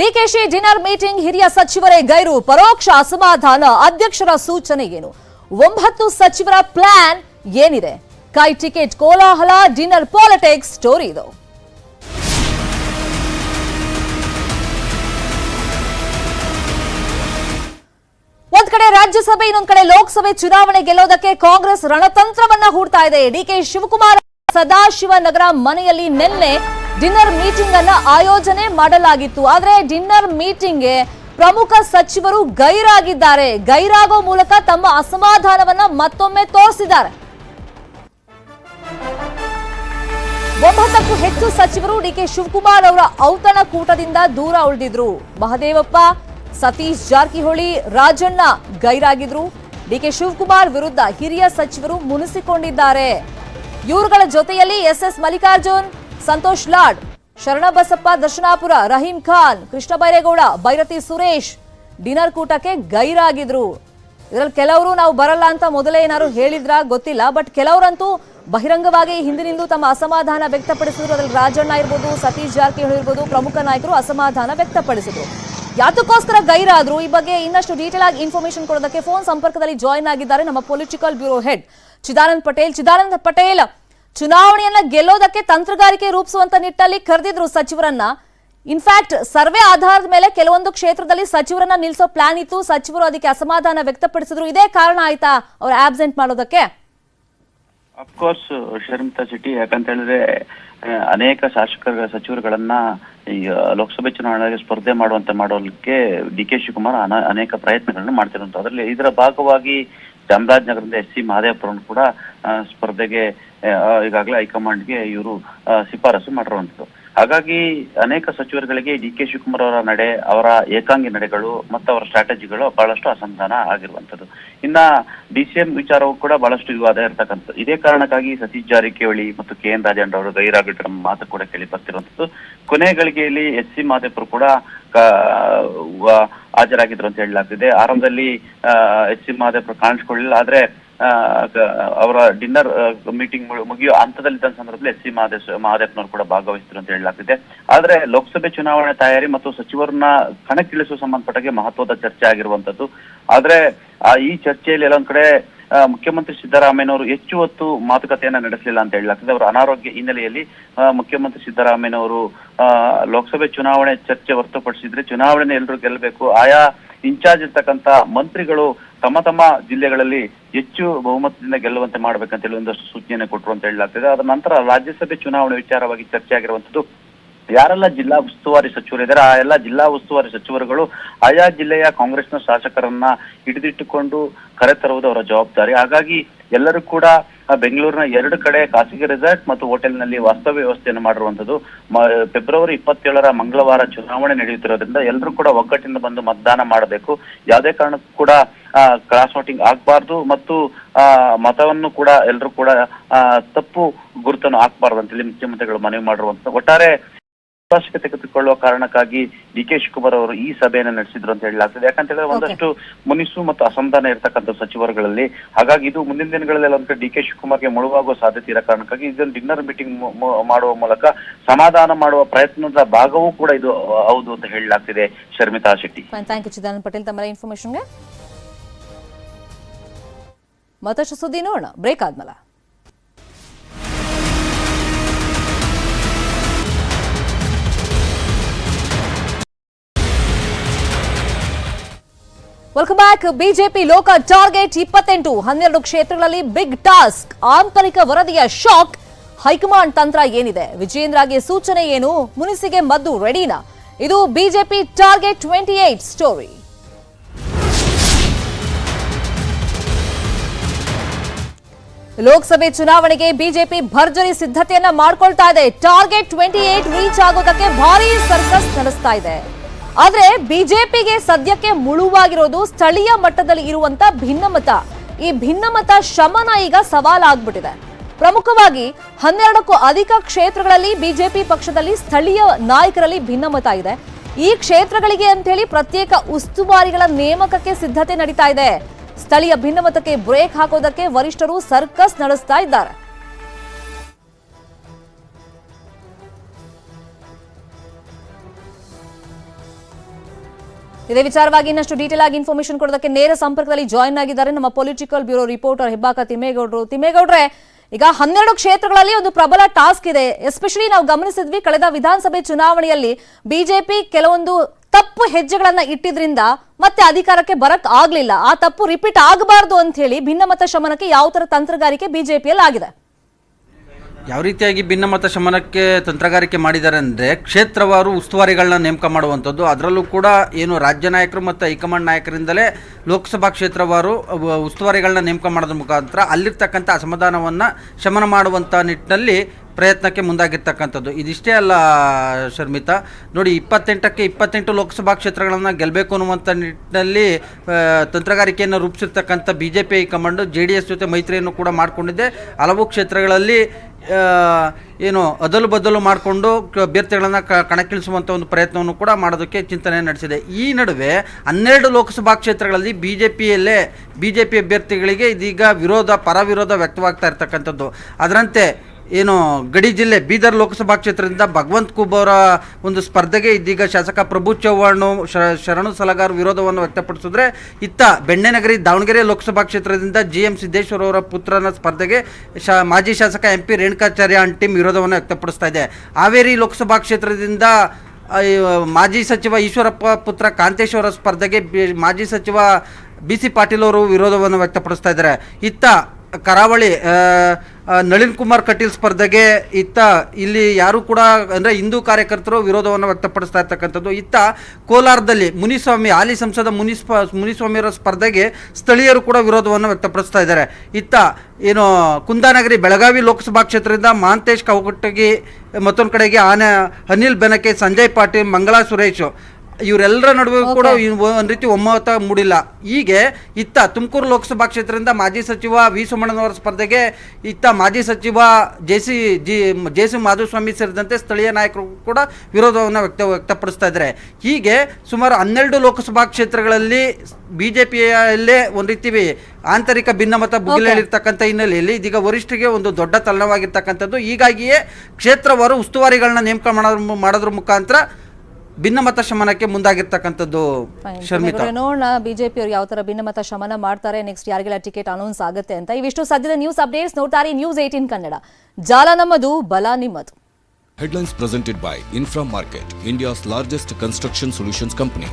DKShi dinner meeting ಹಿರಿಯ ಸಚಿವರೇ ಗೈರು, ಪರೋಕ್ಷ ಅಸಮಾಧಾನ ಅಧ್ಯಕ್ಷರ ಸೂಚನೆ ಏನು ಒಂಬತ್ತು ಸಚಿವರ ಪ್ಲಾನ್ ಏನಿದೆ? ಕೈ ಟಿಕೆಟ್ ಕೋಲಾಹಲ, ಡಿನ್ನರ್ ಪಾಲಿಟಿಕ್ಸ್ ಸ್ಟೋರಿ ಇದು. ಒಂದ್ ಕಡೆ ರಾಜ್ಯಸಭೆ, ಇನ್ನೊಂದ್ ಕಡೆ ಲೋಕಸಭೆ ಚುನಾವಣೆ ಗೆಲ್ಲೋದಕ್ಕೆ ಕಾಂಗ್ರೆಸ್ ರಣತಂತ್ರವನ್ನ ಹೂಡ್ತಾ ಇದೆ. ಡಿಕೆ ಶಿವಕುಮಾರ್ ಸದಾಶಿವನಗರ ಮನೆಯಲ್ಲಿ ನಿನ್ನೆ ಡಿನ್ನರ್ ಮೀಟಿಂಗ್ ಅನ್ನ ಆಯೋಜನೆ ಮಾಡಲಾಗಿತ್ತು. ಆದ್ರೆ ಡಿನ್ನರ್ ಮೀಟಿಂಗ್ಗೆ ಪ್ರಮುಖ ಸಚಿವರು ಗೈರಾಗಿದ್ದಾರೆ. ಗೈರಾಗೋ ಮೂಲಕ ತಮ್ಮ ಅಸಮಾಧಾನವನ್ನ ಮತ್ತೊಮ್ಮೆ ತೋರಿಸಿದ್ದಾರೆ. ಒಂಬತ್ತಕ್ಕೂ ಹೆಚ್ಚು ಸಚಿವರು ಡಿಕೆ ಶಿವಕುಮಾರ್ ಅವರ ಔತಣ ಕೂಟದಿಂದ ದೂರ ಉಳಿದಿದ್ರು. ಮಹದೇವಪ್ಪ, ಸತೀಶ್ ಜಾರಕಿಹೊಳಿ, ರಾಜಣ್ಣ ಗೈರಾಗಿದ್ರು. ಡಿಕೆ ಶಿವಕುಮಾರ್ ವಿರುದ್ಧ ಹಿರಿಯ ಸಚಿವರು ಮುನಿಸಿಕೊಂಡಿದ್ದಾರೆ. ಇವರುಗಳ ಜೊತೆಯಲ್ಲಿ S S Mallikarjun Santosh Lad, Sharanabasappa Darshanapur, Rahim Khan, Krishna Byregowda Byrathi Suresh dinner ಕೂಟಕ್ಕೆ ಗೈರಾಗಿದ್ರು. ಇದರಲ್ಲಿ ಕೆಲವರು ನಾವು ಬರಲ್ಲ ಅಂತ ಮೊದಲೇ ಏನಾದ್ರು ಹೇಳಿದ್ರ ಗೊತ್ತಿಲ್ಲ, ಬಟ್ ಕೆಲವರಂತೂ ಬಹಿರಂಗವಾಗಿ ಹಿಂದಿನಿಂದ ತಮ್ಮ ಅಸಮಾಧಾನ ವ್ಯಕ್ತಪಡಿಸಿದ್ರು. ಅದ್ರಲ್ಲಿ ರಾಜಣ್ಣ ಇರ್ಬೋದು, ಸತೀಶ್ ಜಾರಕಿಹೊಳಿ ಇರ್ಬೋದು, ಪ್ರಮುಖ ನಾಯಕರು ಅಸಮಾಧಾನ ವ್ಯಕ್ತಪಡಿಸಿದ್ರು. ಯಾತಕ್ಕೋಸ್ಕರ ಗೈರಾದ್ರು? ಈ ಬಗ್ಗೆ ಇನ್ನಷ್ಟು ಡೀಟೇಲ್ ಆಗಿ ಇನ್ಫಾರ್ಮೇಶನ್ ಕೊಡೋದಕ್ಕೆ ಫೋನ್ ಸಂಪರ್ಕದಲ್ಲಿ ಜಾಯಿನ್ ಆಗಿದ್ದಾರೆ ನಮ್ಮ political bureau head Chidanand Patel. Chidanand Patel ಚುನಾವಣೆಯನ್ನ ಗೆಲ್ಲೋದಕ್ಕೆ ತಂತ್ರಗಾರಿಕೆ ರೂಪಿಸುವಂತ ನಿಟ್ಟಲ್ಲಿ ಕರೆದಿದ್ರು ಸಚಿವರನ್ನ. ಇನ್ಫ್ಯಾಕ್ಟ್ ಸರ್ವೆ ಆಧಾರದ ಮೇಲೆ ಕೆಲವೊಂದು ಕ್ಷೇತ್ರದಲ್ಲಿ ಸಚಿವರನ್ನ ನಿಲ್ಲಿಸೋ ಪ್ಲಾನ್ ಇತ್ತು. ಸಚಿವರು ಅದಕ್ಕೆ ಅಸಮಾಧಾನ ವ್ಯಕ್ತಪಡಿಸಿದ್ರು. ಇದೇ ಕಾರಣ ಆಯ್ತಾ ಅವ್ರು ಆಬ್ಸೆಂಟ್ ಮಾಡೋದಕ್ಕೆ? ಅಫ್ಕೋರ್ಸ್ ಶರ್ಮಿತಾ ಶೆಟ್ಟಿ, ಯಾಕಂತ ಹೇಳಿದ್ರೆ ಅನೇಕ ಶಾಸಕರ ಸಚಿವರುಗಳನ್ನ ಈ ಲೋಕಸಭೆ ಚುನಾವಣೆಗೆ ಸ್ಪರ್ಧೆ ಮಾಡುವಂತೆ ಮಾಡೋದಕ್ಕೆ ಡಿ ಕೆ ಶಿವಕುಮಾರ್ ಅನ- ಅನೇಕ ಪ್ರಯತ್ನಗಳನ್ನು ಮಾಡ್ತಿರುವಂತ ಅದರಲ್ಲಿ ಇದರ ಭಾಗವಾಗಿ ಚಾಮರಾಜನಗರದ ಎಸ್ ಸಿ ಮಹದೇವಪುರನ್ ಕೂಡ ಸ್ಪರ್ಧೆಗೆ ಈಗಾಗಲೇ ಹೈಕಮಾಂಡ್ಗೆ ಇವರು ಶಿಫಾರಸು ಮಾಡಿರುವಂಥದ್ದು. ಹಾಗಾಗಿ ಅನೇಕ ಸಚಿವರುಗಳಿಗೆ ಡಿ ಕೆ ಶಿವಕುಮಾರ್ ಅವರ ನಡೆ, ಅವರ ಏಕಾಂಗಿ ನಡೆಗಳು ಮತ್ತು ಅವರ ಸ್ಟ್ರಾಟಜಿಗಳು ಬಹಳಷ್ಟು ಅಸಂಧಾನ ಆಗಿರುವಂತದ್ದು ಇನ್ನ ಡಿ ಸಿ ಎಂ ವಿಚಾರವೂ ಕೂಡ ಬಹಳಷ್ಟು ವಿವಾದ ಇರತಕ್ಕಂಥದ್ದು. ಇದೇ ಕಾರಣಕ್ಕಾಗಿ ಸತೀಶ್ ಜಾರಕಿಹೊಳಿ ಮತ್ತು ಕೆ ಎನ್ ರಾಜೇಂದ್ರ ಅವರು ಗೈರಾಗಿಟ್ಟರ ಮಾತು ಕೂಡ ಕೇಳಿ ಬರ್ತಿರುವಂತದ್ದು ಕೊನೆ ಗಳಿಗೆಯಲ್ಲಿ ಎಸ್ ಸಿ ಮಾದೇಪುರ್ ಕೂಡ ಹಾಜರಾಗಿದ್ರು ಅಂತ ಹೇಳಲಾಗ್ತಿದೆ. ಆರಂಭದಲ್ಲಿ ಎಚ್ ಸಿ ಮಹದೇವ್ ಕಾಣಿಸ್ಕೊಳ್ಳಿಲ್ಲ ಆದ್ರೆ ಅವರ ಡಿನ್ನರ್ ಮೀಟಿಂಗ್ ಮುಗಿಯೋ ಹಂತದಲ್ಲಿದ್ದ ಸಂದರ್ಭದಲ್ಲಿ ಎಸ್ ಸಿ ಮಹದೇಶ್, ಮಹದೇವ್ನವರು ಕೂಡ ಭಾಗವಹಿಸಿದ್ರು ಅಂತ ಹೇಳಲಾಗ್ತಿದೆ. ಆದ್ರೆ, ಲೋಕಸಭೆ ಚುನಾವಣೆ ತಯಾರಿ ಮತ್ತು ಸಚಿವರನ್ನ ಕಣಕ್ಕಿಳಿಸುವ ಸಂಬಂಧಪಟ್ಟಾಗೆ ಮಹತ್ವದ ಚರ್ಚೆ ಆಗಿರುವಂತದ್ದು ಆದ್ರೆ ಈ ಚರ್ಚೆಯಲ್ಲಿ ಎಲ್ಲೊಂದ್ ಕಡೆ ಮುಖ್ಯಮಂತ್ರಿ ಸಿದ್ದರಾಮಯ್ಯನವರು ಹೆಚ್ಚು ಹೊತ್ತು ಮಾತುಕತೆಯನ್ನ ನಡೆಸಲಿಲ್ಲ ಅಂತ ಹೇಳಲಾಗ್ತದೆ. ಅವರ ಅನಾರೋಗ್ಯ ಹಿನ್ನೆಲೆಯಲ್ಲಿ ಮುಖ್ಯಮಂತ್ರಿ ಸಿದ್ದರಾಮಯ್ಯನವರು ಲೋಕಸಭೆ ಚುನಾವಣೆ ಚರ್ಚೆ ಹೊರತುಪಡಿಸಿದ್ರೆ ಚುನಾವಣೆ ಎಲ್ಲರೂ ಗೆಲ್ಲಬೇಕು. ಆಯಾ ಇನ್ಚಾರ್ಜ್ ಇರ್ತಕ್ಕಂತ ಮಂತ್ರಿಗಳು ತಮ್ಮ ತಮ್ಮ ಜಿಲ್ಲೆಗಳಲ್ಲಿ ಹೆಚ್ಚು ಬಹುಮತದಿಂದ ಗೆಲ್ಲುವಂತೆ ಮಾಡ್ಬೇಕಂತ ಹೇಳಿ ಒಂದಷ್ಟು ಸೂಚನೆಯನ್ನು ಕೊಟ್ಟರು ಅಂತ ಹೇಳಲಾಗ್ತದೆ. ಅದರ ನಂತರ ರಾಜ್ಯಸಭೆ ಚುನಾವಣೆ ವಿಚಾರವಾಗಿ ಚರ್ಚೆ ಆಗಿರುವಂತದ್ದು ಯಾರೆಲ್ಲ ಜಿಲ್ಲಾ ಉಸ್ತುವಾರಿ ಸಚಿವರು ಇದ್ದಾರೆ ಆ ಎಲ್ಲ ಜಿಲ್ಲಾ ಉಸ್ತುವಾರಿ ಸಚಿವರುಗಳು ಆಯಾ ಜಿಲ್ಲೆಯ ಕಾಂಗ್ರೆಸ್ನ ಶಾಸಕರನ್ನ ಹಿಡಿದಿಟ್ಟುಕೊಂಡು ಕರೆತರುವುದು ಅವರ ಜವಾಬ್ದಾರಿ. ಹಾಗಾಗಿ ಎಲ್ಲರೂ ಕೂಡ ಬೆಂಗಳೂರಿನ ಎರಡು ಕಡೆ ಖಾಸಗಿ ರೆಸಾರ್ಟ್ ಮತ್ತು ಹೋಟೆಲ್ನಲ್ಲಿ ವಾಸ್ತವ್ಯ ವ್ಯವಸ್ಥೆಯನ್ನು ಮಾಡಿರುವಂತದ್ದು ಫೆಬ್ರವರಿ ಇಪ್ಪತ್ತೇಳರ ಮಂಗಳವಾರ ಚುನಾವಣೆ ನಡೆಯುತ್ತಿರೋದ್ರಿಂದ ಎಲ್ಲರೂ ಕೂಡ ಒಗ್ಗಟ್ಟಿನಿಂದ ಬಂದು ಮತದಾನ ಮಾಡಬೇಕು. ಯಾವುದೇ ಕಾರಣಕ್ಕೂ ಕೂಡ ಕ್ರಾಸ್ ವೋಟಿಂಗ್ ಆಗಬಾರ್ದು ಮತ್ತು ಮತವನ್ನು ಕೂಡ ಎಲ್ಲರೂ ಕೂಡ ತಪ್ಪು ಗುರುತನ್ನು ಹಾಕಬಾರ್ದು ಅಂತೇಳಿ ಮುಖ್ಯಮಂತ್ರಿಗಳು ಮನವಿ ಮಾಡಿರುವಂತ ಒಟ್ಟಾರೆ ಅವಕಾಶಕ್ಕೆ ತೆಗೆದುಕೊಳ್ಳುವ ಕಾರಣಕ್ಕಾಗಿ ಡಿ ಕೆ ಶಿವಕುಮಾರ್ ಅವರು ಈ ಸಭೆಯನ್ನು ನಡೆಸಿದ್ರು ಅಂತ ಹೇಳಲಾಗ್ತದೆ. ಯಾಕಂತ ಹೇಳಿದ್ರೆ ಒಂದಷ್ಟು ಮುನಿಸು ಮತ್ತು ಅಸಮಾಧಾನ ಇರತಕ್ಕಂಥ ಸಚಿವರುಗಳಲ್ಲಿ ಹಾಗಾಗಿ ಇದು ಮುಂದಿನ ದಿನಗಳಲ್ಲಿ ಒಂದು ಡಿ ಕೆ ಶಿವಕುಮಾರ್ಗೆ ಮುಳುವಾಗುವ ಸಾಧ್ಯತೆ ಇರೋ ಕಾರಣಕ್ಕಾಗಿ ಇದನ್ನು ಡಿನ್ನರ್ ಮೀಟಿಂಗ್ ಮಾಡುವ ಮೂಲಕ ಸಮಾಧಾನ ಮಾಡುವ ಪ್ರಯತ್ನದ ಭಾಗವೂ ಕೂಡ ಇದು ಹೌದು ಅಂತ ಹೇಳಲಾಗ್ತಿದೆ Sharmita Shetty. Thank you Chidananda Patel. ತಮ್ಮ ಇನ್ಫಾರ್ಮೇಶನ್ಗೆ ಮತ್ತಷ್ಟು ಸುದ್ದಿ ನೋಡೋಣ. ಬ್ರೇಕ್ ಆದ್ಮೇಲೆ. ವೆಲ್ಕಮ್ ಬ್ಯಾಕ್ ಬಿಜೆಪಿ ಲೋಕ ಟಾರ್ಗೆಟ್ ಇಪ್ಪತ್ತೆಂಟು ಹನ್ನೆರಡು ಕ್ಷೇತ್ರಗಳಲ್ಲಿ ಬಿಗ್ ಟಾಸ್ಕ್ ಆಂತರಿಕ ವರದಿಯ ಶಾಕ್ ಹೈಕಮಾಂಡ್ ತಂತ್ರ ಏನಿದೆ ವಿಜೇಂದ್ರಗೆ ಸೂಚನೆ ಏನು ಮುನಿಸಿಗೆ ಮದ್ದು ರೆಡಿನಾ ಇದು BJP target twenty eight story Lok Sabha ಚುನಾವಣೆಗೆ ಬಿಜೆಪಿ ಭರ್ಜರಿ ಸಿದ್ಧತೆಯನ್ನ ಮಾಡ್ಕೊಳ್ತಾ ಇದೆ ಟಾರ್ಗೆಟ್ ಟ್ವೆಂಟಿ ಏಟ್ ರೀಚ್ ಆಗೋದಕ್ಕೆ ಭಾರಿ ಸರ್ಕಸ್ ನಡೆಸ್ತಾ ಇದೆ ಆದ್ರೆ ಬಿಜೆಪಿಗೆ ಸದ್ಯಕ್ಕೆ ಮುಳುವಾಗಿರೋದು ಸ್ಥಳೀಯ ಮಟ್ಟದಲ್ಲಿ ಇರುವಂತ ಭಿನ್ನಮತ. ಈ ಭಿನ್ನಮತ ಶಮನ ಈಗ ಸವಾಲಾಗ್ಬಿಟ್ಟಿದೆ. ಪ್ರಮುಖವಾಗಿ ಹನ್ನೆರಡಕ್ಕೂ ಅಧಿಕ ಕ್ಷೇತ್ರಗಳಲ್ಲಿ ಬಿಜೆಪಿ ಪಕ್ಷದಲ್ಲಿ ಸ್ಥಳೀಯ ನಾಯಕರಲ್ಲಿ ಭಿನ್ನಮತ ಇದೆ. ಈ ಕ್ಷೇತ್ರಗಳಿಗೆ ಅಂತ ಹೇಳಿ ಪ್ರತ್ಯೇಕ ಉಸ್ತುವಾರಿಗಳ ನೇಮಕಕ್ಕೆ ಸಿದ್ಧತೆ ನಡೀತಾ ಇದೆ. ಸ್ಥಳೀಯ ಭಿನ್ನಮತಕ್ಕೆ ಬ್ರೇಕ್ ಹಾಕೋದಕ್ಕೆ ವರಿಷ್ಠರು ಸರ್ಕಸ್ ನಡೆಸ್ತಾ ಇದ್ದಾರೆ. ಇದೇ ವಿಚಾರವಾಗಿ ಇನ್ನಷ್ಟು ಡೀಟೇಲ್ ಆಗಿ ಇನ್ಫಾರ್ಮೇಶನ್ ಕೊಡೋದಕ್ಕೆ ನೇರ ಸಂಪರ್ಕದಲ್ಲಿ ಜಾಯಿನ್ ಆಗಿದ್ದಾರೆ ನಮ್ಮ ಪೊಲಿಟಿಕಲ್ ಬ್ಯೂರೋ ರಿಪೋರ್ಟರ್ ಹೆಬ್ಬಾಕ ತಿಮ್ಮೇಗೌಡರು. ತಿಮ್ಮೇಗೌಡ್ರೆ, ಈಗ ಹನ್ನೆರಡು ಕ್ಷೇತ್ರಗಳಲ್ಲಿ ಒಂದು ಪ್ರಬಲ ಟಾಸ್ಕ್ ಇದೆ. ಎಸ್ಪೆಷಲಿ ನಾವು ಗಮನಿಸಿದ್ವಿ, ಕಳೆದ ವಿಧಾನಸಭೆ ಚುನಾವಣೆಯಲ್ಲಿ ಬಿಜೆಪಿ ಕೆಲವೊಂದು ತಪ್ಪು ಹೆಜ್ಜೆಗಳನ್ನ ಇಟ್ಟಿದ್ರಿಂದ ಮತ್ತೆ ಅಧಿಕಾರಕ್ಕೆ ಬರಕ್ ಆಗ್ಲಿಲ್ಲ. ಆ ತಪ್ಪು ರಿಪೀಟ್ ಆಗಬಾರದು ಅಂತ ಹೇಳಿ ಭಿನ್ನಮತ ಶಮನಕ್ಕೆ ಯಾವ ತರ ತಂತ್ರಗಾರಿಕೆ ಬಿಜೆಪಿಯಲ್ಲಿ ಆಗಿದೆ ಯಾವ ರೀತಿಯಾಗಿ ಭಿನ್ನಮತ ಶಮನಕ್ಕೆ ತಂತ್ರಗಾರಿಕೆ ಮಾಡಿದ್ದಾರೆ ಅಂದರೆ ಕ್ಷೇತ್ರವಾರು ಉಸ್ತುವಾರಿಗಳನ್ನ ನೇಮಕ ಮಾಡುವಂಥದ್ದು. ಅದರಲ್ಲೂ ಕೂಡ ಏನು ರಾಜ್ಯ ನಾಯಕರು ಮತ್ತು ಹೈಕಮಾಂಡ್ ನಾಯಕರಿಂದಲೇ ಲೋಕಸಭಾ ಕ್ಷೇತ್ರವಾರು ಉಸ್ತುವಾರಿಗಳನ್ನ ನೇಮಕ ಮಾಡೋದ್ರ ಮುಖಾಂತರ ಅಲ್ಲಿರ್ತಕ್ಕಂಥ ಅಸಮಾಧಾನವನ್ನು ಶಮನ ಮಾಡುವಂಥ ನಿಟ್ಟಿನಲ್ಲಿ ಪ್ರಯತ್ನಕ್ಕೆ ಮುಂದಾಗಿರ್ತಕ್ಕಂಥದ್ದು. ಇದಿಷ್ಟೇ ಅಲ್ಲ, ಶರ್ಮಿತಾ. ನೋಡಿ, ಇಪ್ಪತ್ತೆಂಟಕ್ಕೆ ಇಪ್ಪತ್ತೆಂಟು ಲೋಕಸಭಾ ಕ್ಷೇತ್ರಗಳನ್ನು ಗೆಲ್ಲಬೇಕು ಅನ್ನುವಂಥ ನಿಟ್ಟಿನಲ್ಲಿ ತಂತ್ರಗಾರಿಕೆಯನ್ನು ರೂಪಿಸಿರ್ತಕ್ಕಂಥ B J P high command, J D S ಜೊತೆ ಮೈತ್ರಿಯನ್ನು ಕೂಡ ಮಾಡಿಕೊಂಡಿದೆ. ಹಲವು ಕ್ಷೇತ್ರಗಳಲ್ಲಿ ಏನು ಅದಲು ಬದಲು ಮಾಡಿಕೊಂಡು ಅಭ್ಯರ್ಥಿಗಳನ್ನು ಕಣಕ್ಕಿಳಿಸುವಂಥ ಒಂದು ಪ್ರಯತ್ನವನ್ನು ಕೂಡ ಮಾಡೋದಕ್ಕೆ ಚಿಂತನೆ ನಡೆಸಿದೆ. ಈ ನಡುವೆ ಹನ್ನೆರಡು ಲೋಕಸಭಾ ಕ್ಷೇತ್ರಗಳಲ್ಲಿ ಬಿ ಜೆ ಪಿಯಲ್ಲೇ ಬಿ ಜೆ ಪಿ ಅಭ್ಯರ್ಥಿಗಳಿಗೆ ಇದೀಗ ವಿರೋಧ, ಪರವಿರೋಧ ವ್ಯಕ್ತವಾಗ್ತಾ ಇರ್ತಕ್ಕಂಥದ್ದು. ಅದರಂತೆ ಏನು ಗಡಿ ಜಿಲ್ಲೆ ಬೀದರ್ ಲೋಕಸಭಾ ಕ್ಷೇತ್ರದಿಂದ ಭಗವಂತ್ ಅವರ ಒಂದು ಸ್ಪರ್ಧೆಗೆ ಇದೀಗ ಶಾಸಕ ಪ್ರಭು ಚವ್ಹಾಣ್ ಶರಣು ಸಲಗಾರ್ ವಿರೋಧವನ್ನು ವ್ಯಕ್ತಪಡಿಸಿದ್ರೆ ಇತ್ತ ಬೆಣ್ಣೆನಗರಿ, ದಾವಣಗೆರೆ ಲೋಕಸಭಾ ಕ್ಷೇತ್ರದಿಂದ ಜಿ ಎಂ ಸಿದ್ದೇಶ್ವರ ಅವರ ಪುತ್ರನ ಸ್ಪರ್ಧೆಗೆ ಶಾ, ಮಾಜಿ ಶಾಸಕ M P Renukacharya and team ವಿರೋಧವನ್ನು ವ್ಯಕ್ತಪಡಿಸ್ತಾ ಇದೆ. ಹಾವೇರಿ ಲೋಕಸಭಾ ಕ್ಷೇತ್ರದಿಂದ ಮಾಜಿ ಸಚಿವ ಈಶ್ವರಪ್ಪ ಪುತ್ರ ಕಾಂತೇಶ್ವರ ಸ್ಪರ್ಧೆಗೆ ಮಾಜಿ ಸಚಿವ ಬಿ ಸಿ ಪಾಟೀಲ್ ಅವರು ವಿರೋಧವನ್ನು ವ್ಯಕ್ತಪಡಿಸ್ತಾ ಇದ್ದಾರೆ. ಇತ್ತ ಕರಾವಳಿ ನಳಿನ್ ಕುಮಾರ್ ಕಟೀಲ್ ಸ್ಪರ್ಧೆಗೆ ಇತ್ತ ಇಲ್ಲಿ ಯಾರು ಕೂಡ, ಅಂದರೆ ಹಿಂದೂ ಕಾರ್ಯಕರ್ತರು ವಿರೋಧವನ್ನು ವ್ಯಕ್ತಪಡಿಸ್ತಾ ಇರ್ತಕ್ಕಂಥದ್ದು. ಇತ್ತ ಕೋಲಾರದಲ್ಲಿ ಮುನಿಸ್ವಾಮಿ, ಹಾಲಿ ಸಂಸದ ಮುನಿಸ್ಪ, ಮುನಿಸ್ವಾಮಿಯವರ ಸ್ಪರ್ಧೆಗೆ ಸ್ಥಳೀಯರು ಕೂಡ ವಿರೋಧವನ್ನು ವ್ಯಕ್ತಪಡಿಸ್ತಾ ಇದ್ದಾರೆ. ಇತ್ತ ಏನು, ಕುಂದಾನಗರಿ ಬೆಳಗಾವಿ ಲೋಕಸಭಾ ಕ್ಷೇತ್ರದಿಂದ ಮಾಂತೇಶ್ ಕವಕಟಗಿ ಮತ್ತೊಂದು ಕಡೆಗೆ ಆನೆ, ಅನಿಲ್ ಬೆನಕೆ, ಸಂಜಯ್ ಪಾಟೀಲ್, ಮಂಗಳಾ ಸುರೇಶ್ ಇವರೆಲ್ಲರ ನಡುವೆ ಕೂಡ ಒಂದು ರೀತಿ ಒಮ್ಮತ ಮೂಡಿಲ್ಲ. ಹೀಗೆ ಇತ್ತ ತುಮಕೂರು ಲೋಕಸಭಾ ಕ್ಷೇತ್ರದಿಂದ ಮಾಜಿ ಸಚಿವ ವಿ ಸುಮ್ಮಣ್ಣನವರ ಸ್ಪರ್ಧೆಗೆ ಇತ್ತ ಮಾಜಿ ಸಚಿವ J C G J C Madhuswamy ಸೇರಿದಂತೆ ಸ್ಥಳೀಯ ನಾಯಕರು ಕೂಡ ವಿರೋಧವನ್ನು ವ್ಯಕ್ತ ವ್ಯಕ್ತಪಡಿಸ್ತಾ ಇದ್ದಾರೆ. ಹೀಗೆ ಸುಮಾರು ಹನ್ನೆರಡು ಲೋಕಸಭಾ ಕ್ಷೇತ್ರಗಳಲ್ಲಿ ಬಿ ಜೆ ಪಿಯಲ್ಲೇ ಒಂದು ರೀತಿ ಆಂತರಿಕ ಭಿನ್ನಮತ ಭುಗಿಲೇಳಿರ್ತಕ್ಕಂಥ ಹಿನ್ನೆಲೆಯಲ್ಲಿ ಇದೀಗ ವರಿಷ್ಠರಿಗೆ ಒಂದು ದೊಡ್ಡ ತಲ್ಲವಾಗಿರ್ತಕ್ಕಂಥದ್ದು ಹೀಗಾಗಿಯೇ ಕ್ಷೇತ್ರವಾರು ಉಸ್ತುವಾರಿಗಳನ್ನ ನೇಮಕ ಮಾಡೋದ್ರ ಮಾಡೋದ್ರ ಮುಖಾಂತರ ಭಿನ್ನಮತ ಶಮನಕ್ಕೆ ಮುಂದಾಗಿರ್ತಕ್ಕಂಥದ್ದು ಶರ್ಮಿತಾ. ನೋಡೋಣ ಬಿಜೆಪಿ ಅವರು ಯಾವ ತರ ಭಿನ್ನಮತ ಶಮನ ಮಾಡ್ತಾರೆ ನೆಕ್ಸ್ಟ್ ಯಾರಿಗೆಲ್ಲ ಟಿಕೆಟ್ ಅನೌನ್ಸ್ ಆಗುತ್ತೆ ಅಂತ. ಇವಿಷ್ಟು ಸದ್ಯದ ನ್ಯೂಸ್ ಅಪ್ಡೇಟ್ಸ್ ನೋಡ್ತಾರೆ ನ್ಯೂಸ್ ಏಟೀನ್ ಕನ್ನಡ. ಜಾಲ ನಮ್ಮದು ಬಲ ನಿಮ್ಮದು. Headlines presented by Infra market India's largest construction solutions company.